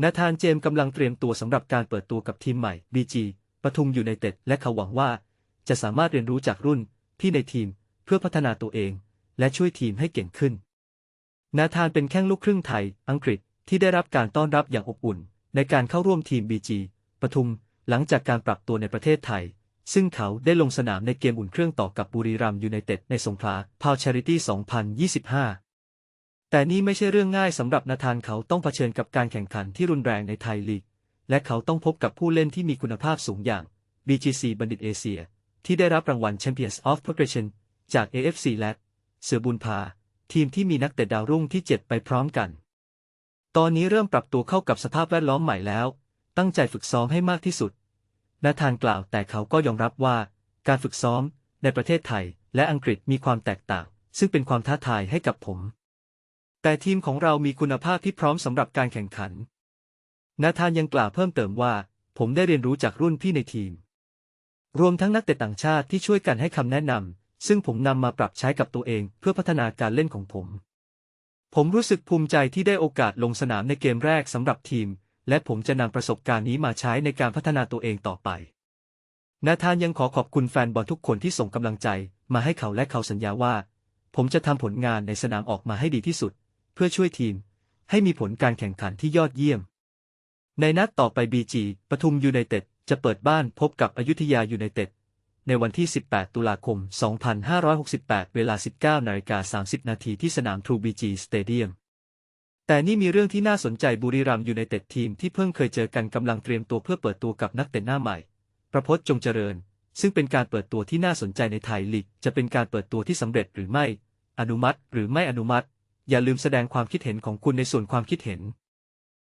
นาธานเจมส์กำลังเตรียมตัวสำหรับการเปิดตัวกับทีมใหม่ BG ปทุมอยูไนเต็ดและเขาหวังว่า จะสามารถเรียนรู้จากรุ่นที่ในทีมเพื่อพัฒนาตัวเอง และช่วยทีมให้เก่งขึ้น นาธานเป็นแข้งลูกครึ่งไทย อังกฤษที่ได้รับการต้อนรับอย่างอบอุ่น ในการเข้าร่วมทีม BG ปทุมหลังจากการปรับตัวในประเทศไทย ซึ่งเขาได้ลงสนามในเกมอุ่นเครื่องต่อกับบุรีรัมย์ยูไนเต็ดในสงขลาพาวชาริตี้ 2025 แต่นี่ไม่ใช่เรื่องง่ายสำหรับนาธานเขาต้องเผชิญกับการแข่งขันที่รุนแรงในไทยลีก และเขาต้องพบกับผู้เล่นที่มีคุณภาพสูงอย่าง BGC บัณฑิตเอเชีย ที่ได้รับรางวัล Champions of Progression จาก AFC และเสือบุญพา ทีมที่มีนักเตะดาวรุ่งที่เจ็ดไปพร้อมกัน ตอนนี้เริ่มปรับตัวเข้ากับสภาพแวดล้อมใหม่แล้ว ตั้งใจฝึกซ้อมให้มากที่สุดนาธานกล่าวแต่เขาก็ยอมรับว่า การฝึกซ้อมในประเทศไทยและอังกฤษมีความแตกต่าง ซึ่งเป็นความท้าทายให้กับผม แต่ทีมของเรามีคุณภาพที่พร้อมสำหรับการแข่งขัน นาธานยังกล่าวเพิ่มเติมว่า ผมได้เรียนรู้จากรุ่นพี่ในทีม รวมทั้งนักเตะต่างชาติที่ช่วยกันให้คำแนะนำ ซึ่งผมนำมาปรับใช้กับตัวเองเพื่อพัฒนาการเล่นของผม ผมรู้สึกภูมิใจที่ได้โอกาสลงสนามในเกมแรกสำหรับทีม และผมจะนำประสบการณ์นี้มาใช้ในการพัฒนาตัวเองต่อไป นาธานยังขอขอบคุณแฟนบอลทุกคนที่ส่งกำลังใจ มาให้เขาและเขาสัญญาว่า ผมจะทำผลงานในสนามออกมาให้ดีที่สุด เพื่อช่วยทีม ให้มีผลการแข่งขันที่ยอดเยี่ยม ในนัดต่อไปบีจีปทุมยูไนเต็ดจะเปิดบ้านพบกับอยุธยายูไนเต็ดในวันที่ 18 ตุลาคม 2568 เวลา 19นาฬิกา30 นาทีที่สนามทรูบีจีสเตเดียม แต่นี่มีเรื่องที่น่าสนใจบุรีรัมย์ยูไนเต็ดทีมที่เพิ่งเคยเจอกันกำลังเตรียมตัวเพื่อเปิดตัวกับนักเตะหน้าใหม่ ประพจน์จงเจริญ ซึ่งเป็นการเปิดตัวที่น่าสนใจในไทยลีก จะเป็นการเปิดตัวที่สำเร็จหรือไม่ อนุมัติหรือไม่อนุมัติ อย่าลืมแสดงความคิดเห็นของคุณในส่วนความคิดเห็น